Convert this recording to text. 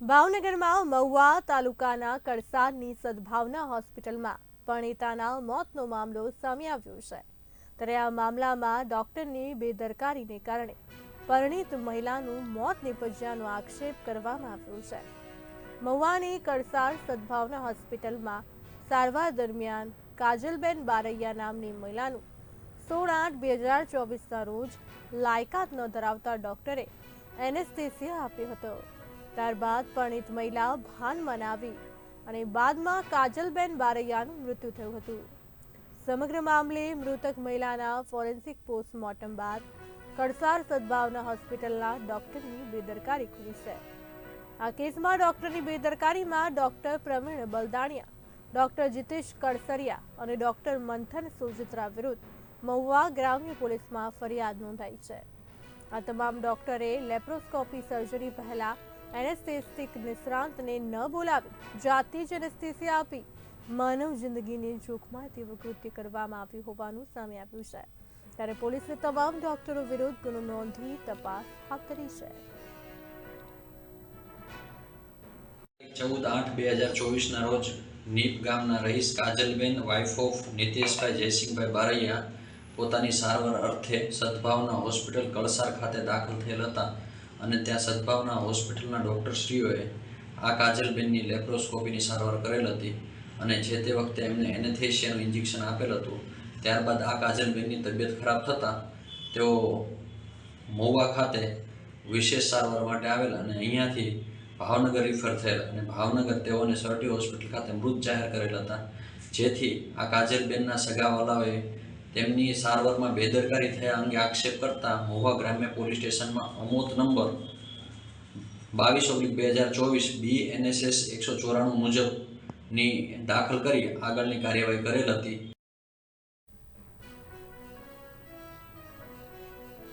ભાવનગરમાં મહુવા તાલુકાના કડસાદની સદભાવના હોસ્પિટલમાં પરણિતાના મોતનો મામલો સામે આવ્યો છે. ત્યારે આ મામલામાં ડોક્ટરની બેદરકારીને કારણે પરણિત મહિલાનું મોત નિપજ્યાનો આક્ષેપ કરવામાં આવ્યો છે. મહુવાની કળસાર સદભાવના હોસ્પિટલમાં સારવાર દરમિયાન કાજલબેન બારૈયા નામની મહિલાનું સોળ આઠ બે હજાર ચોવીસના રોજ લાયકાત ન ધરાવતા ડોક્ટરે એનેસ્થેસિયા આપ્યો હતો. ત્યારબાદ પરણિત મહિલા ભાન મનાવી અને બાદમાં કાજલબેન બારૈયાનું મૃત્યુ થયું હતું. સમગ્ર મામલે મૃતક મહિલાના ફોરેન્સિક પોસ્ટમોર્ટમ બાદ કડસાર સદભાવના હોસ્પિટલના ડોક્ટરની બેદરકારી ખુલી છે આ કેસમાં ડોક્ટરની બેદરકારીમાં ડોક્ટર પ્રવીણ બલદાણિયા, ડોક્ટર જીતેશ કડસરિયા અને ડોક્ટર મંથન સુજિત્રા વિરુદ્ધ મહુવા ગ્રામ્ય પોલીસમાં ફરિયાદ નોંધાઈ છે. આ તમામ ડોક્ટરે લેપ્રોસ્કોપી સર્જરી પહેલા એનેસ્થેટિક નિષ્ણાંતને ન બોલાવી, જાતે જ એનેસ્થેસિયા આપી. માનવ જિંદગીને જોખમાં તેવું કૃત્ય કરવામાં આવ્યું હોવાનું સામે આવ્યું છે. ત્યારે પોલીસે તમામ ડોક્ટરો વિરુદ્ધ ગુનો નોંધી તપાસ હાથ ધરી છે. ચૌદ આઠ બે હજાર ચોવીસના રોજ નીપ ગામના રહીશ કાજલબેન વાઇફ ઓફ નીતેશભાઈ જયસિંહભાઈ બારૈયા પોતાની સારવાર અર્થે સદભાવના હોસ્પિટલ કળસાર ખાતે દાખલ થયેલ હતા. અને ત્યાં સદભાવના હોસ્પિટલના ડૉક્ટરશ્રીઓએ આ કાજલબેનની લેપ્રોસ્કોપીની સારવાર કરેલ હતી અને જે તે વખતે એમને એનેથેશિયાનું ઇન્જેક્શન આપેલ હતું, ત્યારબાદ આ કાજલબેનની તબિયત ખરાબ થતાં તેઓ મહુવા ખાતે વિશેષ સારવાર માટે આવેલ અને અહીંયાથી ભાવનગર રિફર થયેલ અને ભાવનગર તેઓને સરટી હોસ્પિટલ ખાતે મૃત જાહેર કરેલ હતા. જેથી આ કાજલબેનના સગાવાલાઓએ તેમની સારવારમાં બેદરકારી થયા અંગે આક્ષેપ કરતા મોવા ગ્રામ્ય પોલીસ સ્ટેશનમાં અમોત નંબર બાવીસ ઓગણીસ, બે હજાર ચોવીસ બી એનએસએસ એકસો ચોરાણું મુજબની દાખલ કરી આગળની કાર્યવાહી કરેલ હતી.